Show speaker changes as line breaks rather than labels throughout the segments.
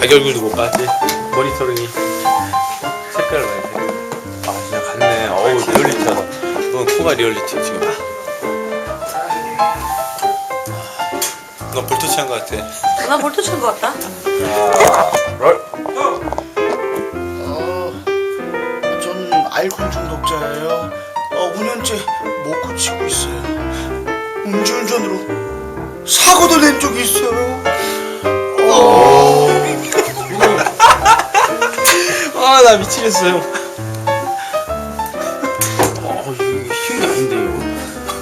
자기 얼굴도 못 봤지 모니터링이 색깔을 봐야 돼 아 진짜 같네 어우 리얼리티하다 이건 코가 리얼리티 지금 너 볼터치 한 거 같아
나 볼터 칠것 같다.
롤
어, 전 알코올 중독자예요. 어, 5년째 못 고치고 있어요. 음주운전으로 사고도 낸 적이 있어요.
나 미치겠어 형 어, 이거 쉬운 게 아닌데 이거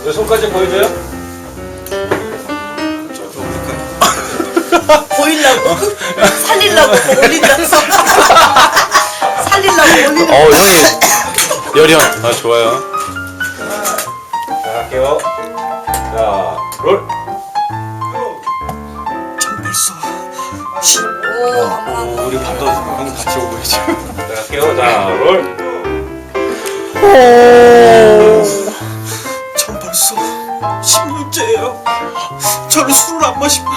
내 손까지 보여줘요?
보이려고? 살리려고 올린다. 살리려고 올리는.
어 형이 열형. 아 좋아요. 자 갈게요. 자 롤.
벌써.
오,
우리 밥도 형 같이 오고 있죠. 자 갈게요 자 롤.
전 벌써 10년째예요. 저는 술을 안 마시고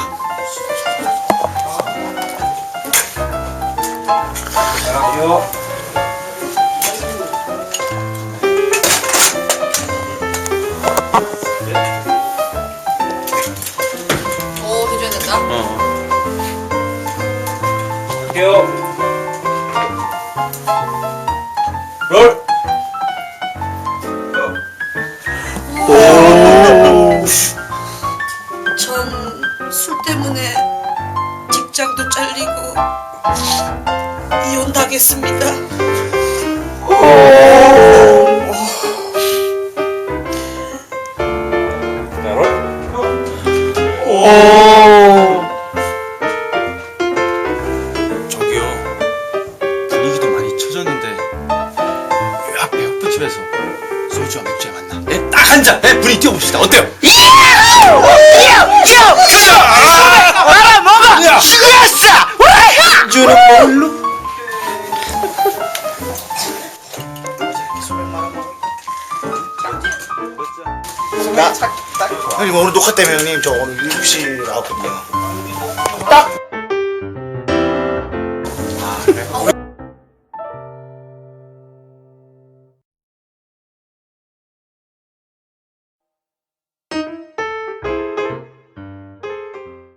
자 갈게요.
오 해줘야 된다.
어 갈게요 롤.
전 술 때문에 직장도 잘리고 이혼 당했습니다.
자롤. 저 헛부집에서 소주와 맥주에 만나 예? 딱한 잔! 예? 분위기 띄워봅시다 어때요?
주는 뭘로? 나 형님 오늘 녹화 때문에 형님 저 오늘 7시 나왔거든요.